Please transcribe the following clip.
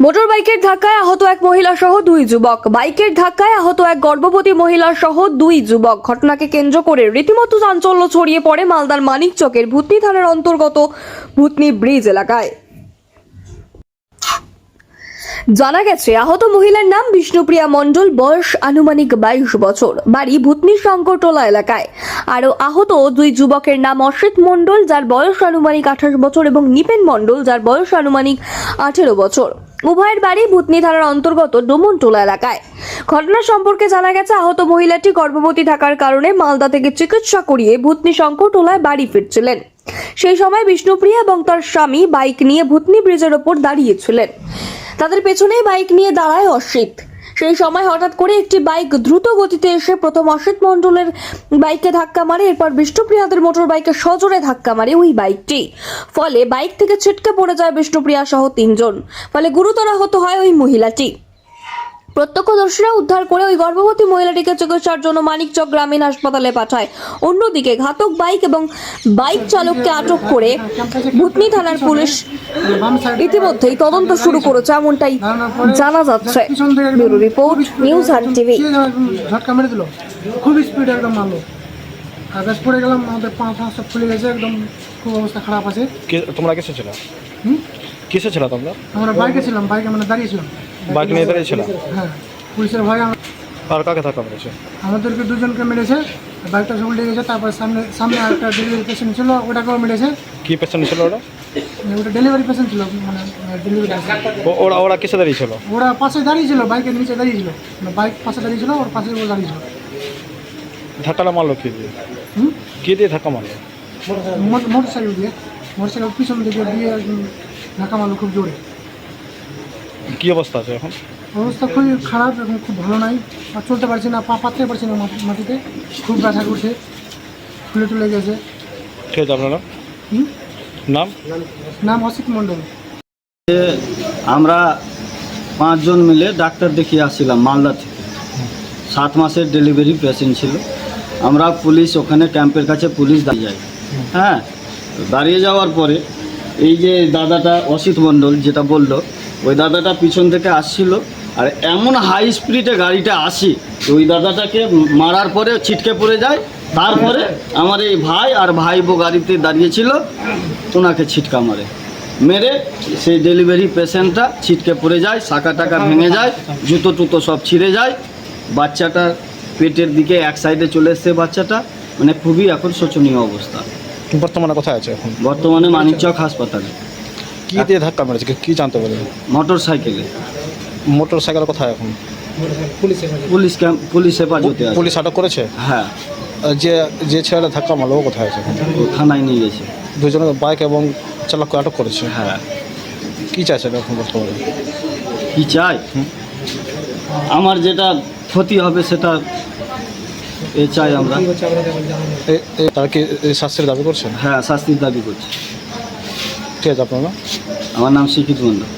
Motor বাইকের ধাক্কায় আহত এক মহিলা সহ দুই যুবক। বাইকের ধাক্কায় আহত এক গর্ভবতী মহিলা সহ দুই যুবক। ঘটনাকে কেন্দ্র করে রীতিমতো চাঞ্চল্য ছড়িয়ে পড়ে মালদার মানিকচকের ভূতনি থানার অন্তর্গত ভূতনি ব্রিজ এলাকায়। জানা গেছে, আহত মহিলার নাম বিষ্ণুপ্রিয়া মণ্ডল, বয়স আনুমানিক বাইশ বছর। বাড়ি ভূতনি শঙ্করটোলা এলাকায়। আরও আহত দুই যুবকের নাম অসিত মণ্ডল, যার বয়স আনুমানিক আঠাশ বছর, এবং নিপেন মণ্ডল, যার বয়স আনুমানিক আঠেরো বছর। উভয়ের বাড়ি ভূতনি থানার অন্তর্গত ডুমনটোলা এলাকায়। ঘটনা সম্পর্কে জানা গেছে, আহত মহিলাটি গর্ভবতী থাকার কারণে মালদা থেকে চিকিৎসা করিয়ে ভূতনি শঙ্করটোলায় বাড়ি ফিরছিলেন। সেই সময় বিষ্ণুপ্রিয়া এবং তার স্বামী বাইক নিয়ে ভূতনি ব্রিজের ওপর দাঁড়িয়েছিলেন। তাদের পেছনেই বাইক নিয়ে দাঁড়ায় অসিত। সেই সময় হঠাৎ করে একটি বাইক দ্রুত গতিতে এসে প্রথম অসিত মণ্ডলের বাইকে ধাক্কা মারে, এরপর বিষ্ণুপ্রিয়াদের মোটর বাইকে সজোরে ধাক্কা মারে ওই বাইকটি। ফলে বাইক থেকে ছিটকে পড়ে যায় বিষ্ণুপ্রিয়া সহ তিনজন। ফলে গুরুতর আহত হয় ওই মহিলাটি। প্রত্যক্ষদর্শীরা উদ্ধার করে ওই গর্ভবতী মহিলাটিকে চিকিৎসার জন্য মানিকচক গ্রামীণ হাসপাতালে পাঠায়। অন্যদিকে ঘাতক বাইক এবং বাইক চালককে আটক করে ভূতনি থানার পুলিশ ইতিমধ্যেই তদন্ত শুরু করেছে এমনটাই জানা যাচ্ছে। ব্যুরো রিপোর্ট নিউজ আর টিভি। ঝটকা মেরে দিল খুব স্পিড একদম মারলো আকাশ পড়ে গেলাম আমাদের পা ফা সব ফুলে গেছে একদম খুব অবস্থা খারাপ আছে। তোমরা কিসে ছিল হুম? কিসে ছিল তোমরা? আমরা বাইকে ছিলাম বাইকে মানে দাঁড়িয়ে দাঁড়িয়েছিলাম বাইক নিয়ে দাঁড়িয়ে ছিল? হ্যাঁ পুলিশের ভয় আম- আর কাকে ধাক্কা মেরেছে? আমাদেরকে দুজনকে মেরেছে বাইকটা সব উল্টে গেছে তারপর সামনে সামনে আরেকটা ডেলিভারি পেশেন্ট ছিল ওটাকেও মেরেছে। কি পেশেন্ট ছিল ওরা ওটা ডেলিভারি পেশেন্ট ছিল মানে ডেলিভারি ও- ওরা ওরা কিসে দাঁড়িয়ে ছিল? ওরা পাশে দাঁড়িয়েছিল বাইকের নিচে দাঁড়িয়েছিল মানে বাইক পাশে দাঁড়িয়ে ছিল ওর পাশে ও দাঁড়িয়েছিল ধাক্কাটা মারলো কি দিয়ে? কি দিয়ে ধাক্কা মারলো? মোটর সাইকেল দিয়ে। মোটর সাইকেল পিছন দিকে দিয়ে ধাক্কা মারলো খুব জোরে। কি অবস্থা আছে এখন? অবস্থা খুবই খারাপ এবং খুব ভালো নাই। আর চলতে পারছি না পা পাততে পারছি না মাটি- মাটিতে। খুব ব্যথা করছে। ফুলে টুলে গেছে। ঠিক আছে আপনার নাম? হুম? নাম? নাম অসিত মণ্ডল। আমরা পাঁচজন মিলে ডাক্তার দেখিয়ে আসছিলাম মালদা থেকে। সাত মাসের ডেলিভারি পেশেন্ট ছিল। আমরা পুলিশ ওখানে ক্যাম্পের কাছে পুলিশ দাঁড়িয়ে যাই হ্যাঁ দাঁড়িয়ে যাওয়ার পরে এই যে দাদাটা অসিত মণ্ডল যেটা বলল, ওই দাদাটা পিছন থেকে আসছিল, আর এমন হাই স্পিডে গাড়িটা আসি ওই দাদাটাকে মারার পরে ছিটকে পড়ে যায়, তারপরে আমার এই ভাই আর ভাই বো গাড়িতে দাঁড়িয়েছিল, ওনাকে ছিটকা মারে। মেরে সেই ডেলিভারি পেশেন্টটা ছিটকে পড়ে যায়, শাখা টাকা ভেঙে যায়, জুতো টুতো সব ছিঁড়ে যায়। বাচ্চাটা পেটের দিকে এক সাইডে চলে এসছে বাচ্চাটা মানে খুবই এখন শোচনীয় অবস্থা। বর্তমানে কোথায় আছে এখন? বর্তমানে মানিকচক হাসপাতালে। কি দিয়ে ধাক্কা মেরেছে? কি- জানতে পারলেন? মোটর সাইকেলে। মোটর সাইকেল কোথায় এখন? পুলিশ ক্যাম্প পুলিশ হেফাজতে আছে। পুলিশ আটক করেছে? হ্যাঁ। যে যে ছেলেটা ধাক্কা মারলো ও কোথায় আছে? থানায় নিয়ে গেছে। দুজনে বাইক এবং চালককে আটক করেছে? হ্যাঁ। কি চাইছেন এখন বর্তমানে? কি চাই? আমার যেটা ক্ষতি হবে সেটা এ চাই আমরা। তারা কি শাস্তির দাবি করছেন? হ্যাঁ শাস্তির দাবি করছি। ঠিক আছে আপনার আমার নাম শিক্ষিত মন্ডল